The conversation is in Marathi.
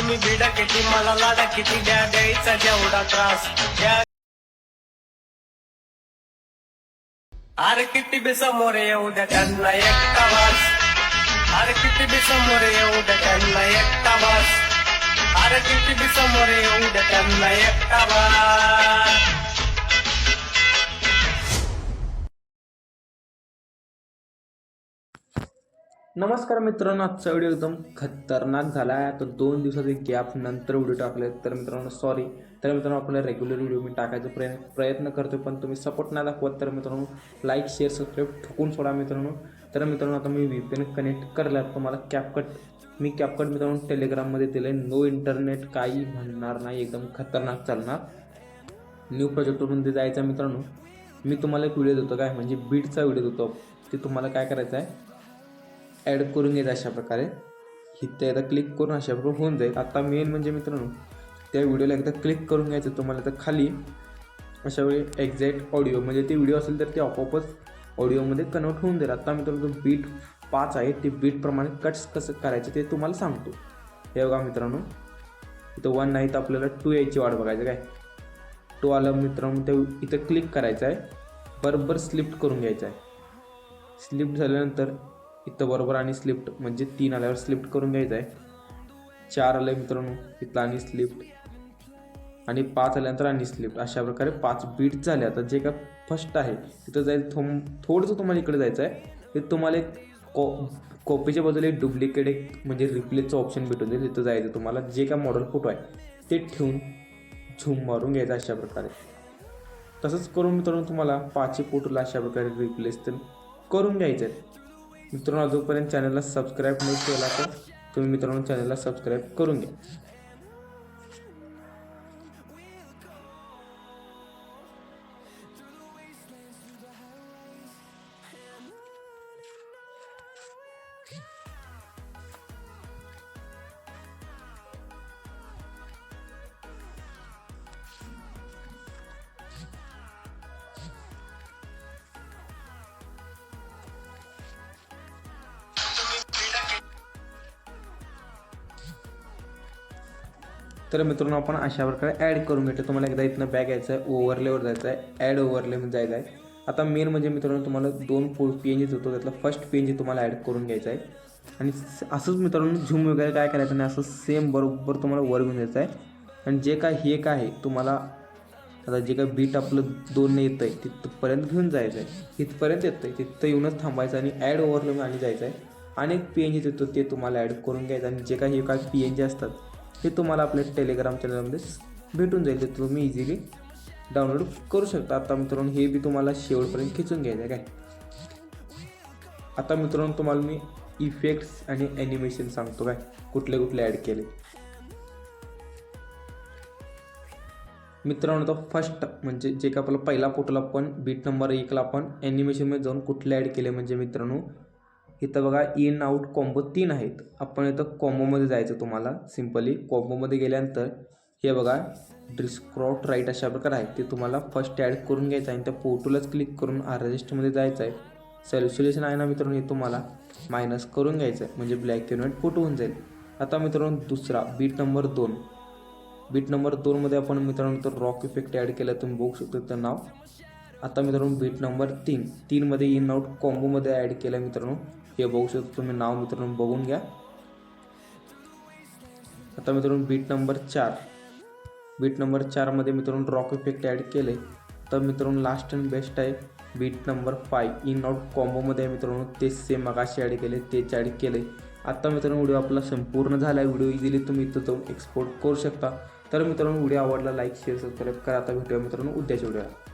तुम्ही बिडा किती मला लाडा किती द्या द्यायचा जेवढा त्रास. द्या. अरे किती बी समोर येऊ द्या त्यांना एकटा वास. अरे किती बी समोर येऊ द्या त्यांना एकटा वास. अरे किती बी समोर येऊ द्या त्यांना एकटा वास. नमस्कार मित्रांनो आजचा व्हिडिओ एकदम खतरनाक झाला आहे आता दोन दिवसाचे गॅप नंतर व्हिडिओ टाकले. तर मित्रांनो सॉरी तर मित्रांनो आपल्याला रेग्युलर व्हिडिओ मी टाकायचा प्रयत्न प्रयत्न करतो पण तुम्ही सपोर्ट नाही दाखवत तर मित्रांनो लाईक शेअर सबस्क्राईब ठोकून सोडा मित्रांनो. तर मित्रांनो आता मी व्ही पी एन कनेक्ट करला तुम्हाला कॅपकट मी कॅपकट मित्रांनो टेलिग्राममध्ये दिलं आहे नो इंटरनेट काही म्हणणार नाही एकदम खतरनाक चालणार. न्यू प्रोजेक्टवरून जायचं मित्रांनो. मी तुम्हाला एक व्हिडिओ देतो काय? म्हणजे बीटचा व्हिडिओ देतो. ते तुम्हाला काय करायचं आहे ॲड करून घ्यायचं अशा प्रकारे. इथं एकदा क्लिक करून अशा प्रकारे होऊन जाईल. आता मेन म्हणजे मित्रांनो त्या व्हिडिओला एकदा क्लिक करून घ्यायचं तुम्हाला तर खाली अशा वेळी एक्झॅक्ट ऑडिओ म्हणजे ते व्हिडिओ असेल तर ते आपोआपच ऑडिओमध्ये कन्वर्ट होऊन जाईल. आता मित्रांनो जो बीट पाच आहे ते बीटप्रमाणे कट्स कसं करायचं ते तुम्हाला सांगतो. हे बघा मित्रांनो इथं वन नाही तर आपल्याला टू यायची वाट बघायचं काय? टू आलं मित्रांनो ते इथं क्लिक करायचं आहे. बरोबर स्लिप्ट करून घ्यायचं आहे. स्लिप्ट झाल्यानंतर इथं बरोबर आणि स्लिफ्ट म्हणजे तीन आल्यावर स्लिफ्ट करून घ्यायचं आहे. चार आलं मित्रांनो इथं आणि स्लिफ्ट आणि पाच आल्यानंतर आणि स्लिफ्ट अशा प्रकारे पाच बीट झाले. आता जे का फर्स्ट आहे तिथं जायचं थो थोडंसं तुम्हाला इकडे जायचं आहे. ते तुम्हाला एक कॉ कॉपीच्या बाजूला एक डुप्लिकेट एक म्हणजे रिप्लेसचं ऑप्शन भेटून जाईल. तिथं जायचं तुम्हाला. जे काय मॉडेल फोटो आहे ते ठेवून झूम मारून घ्यायचं अशा प्रकारे. तसंच करून मित्रांनो तुम्हाला पाचही फोटोला अशा प्रकारे रिप्लेस तर करून घ्यायचं आहे. मित्रांनो अजूनपर्यंत चॅनलला सबस्क्राईब नाही केला तर तुम्ही मित्रांनो चॅनलला सबस्क्राईब करून घ्या. तर मित्रांनो आपण अशा प्रकारे ॲड करून घेतो. तुम्हाला एकदा इथनं बॅग यायचं आहे ओव्हरलेवर जायचं आहे ॲड ओव्हरलेमध्ये जायचं आहे आता मेन म्हणजे मित्रांनो तुम्हाला दोन पो पी एन जीच होतो त्यातला फर्स्ट पी एन जी तुम्हाला ॲड करून घ्यायचं आहे आणि असंच मित्रांनो झूम वगैरे काय करायचं नाही असं सेम बरोबर तुम्हाला वर घेऊन द्यायचं आहे आणि जे काय हे काय आहे तुम्हाला आता जे काय बीट आपलं दोन येतं आहे तिथपर्यंत घेऊन जायचं आहे तिथपर्यंत येतं आहे तिथं येऊनच थांबायचं आणि ॲड ओव्हरले आणि जायचं आहे आणि एक पी एन जी देतो ते तुम्हाला ॲड करून घ्यायचं. आणि जे काही हे काय पी एन जी असतात हे तुम्हाला आपल्या टेलिग्राम चॅनलमध्ये भेटून जाईल. ते तुम्ही इझिली डाउनलोड करू शकता. आता मित्रांनो हे बी तुम्हाला शेवटपर्यंत खिचून घ्यायचं आहे काय? आता मित्रांनो तुम्हाला मी इफेक्ट्स आणि ॲनिमेशन सांगतो काय? कुठले कुठले ॲड केले. मित्रांनो तर फर्स्ट म्हणजे जे का आपला पहिला फोटोला आपण बीट नंबर एकला आपण ॲनिमेशनमध्ये जाऊन कुठले ॲड केले म्हणजे मित्रांनो इथं बघा इन आउट कॉम्बो तीन आहेत. आपण इथं कॉम्बोमध्ये जायचं तुम्हाला. सिम्पली कॉम्बोमध्ये गेल्यानंतर हे बघा डिस्क्रॉट राईट अशा प्रकार आहे ते तुम्हाला फर्स्ट ॲड करून घ्यायचं आहे आणि त्या फोटोलाच क्लिक करून आर्टिस्टमध्ये जायचं आहे. सॅल्युसुलेशन आहे ना मित्रांनो हे तुम्हाला मायनस करून घ्यायचं आहे. म्हणजे ब्लॅक अँड व्हाईट फोटो होऊन जाईल. आता मित्रांनो दुसरा बीट नंबर दोन. बीट नंबर दोनमध्ये आपण मित्रांनो तर रॉक इफेक्ट ॲड केला. तुम्ही बघू शकता तर नाव. आता मित्रांनो बीट नंबर तीन. तीनमध्ये इन आउट कॉम्बोमध्ये ॲड केलं आहे मित्रांनो. हे बघू शकतो तुम्ही नाव मित्रांनो बघून घ्या. आता मित्रांनो बीट नंबर चार. बीट नंबर चारमध्ये मित्रांनो रॉक इफेक्ट ॲड केले तर मित्रांनो लास्ट अँड बेस्ट आहे. Beat number five in out कॉम्बोमध्ये आहे मित्रांनो. तेच सेम मगाशी ॲड केले तेच ॲड केले आत्ता मित्रांनो व्हिडिओ आपला संपूर्ण झाला आहे व्हिडिओ इझिली तुम्ही इथं जाऊन एक्सपोर्ट करू शकता. तर मित्रांनो व्हिडिओ आवडला लाईक शेअर सबस्क्राईब करा. आता भेटूया मित्रांनो उद्याच्या व्हिडिओला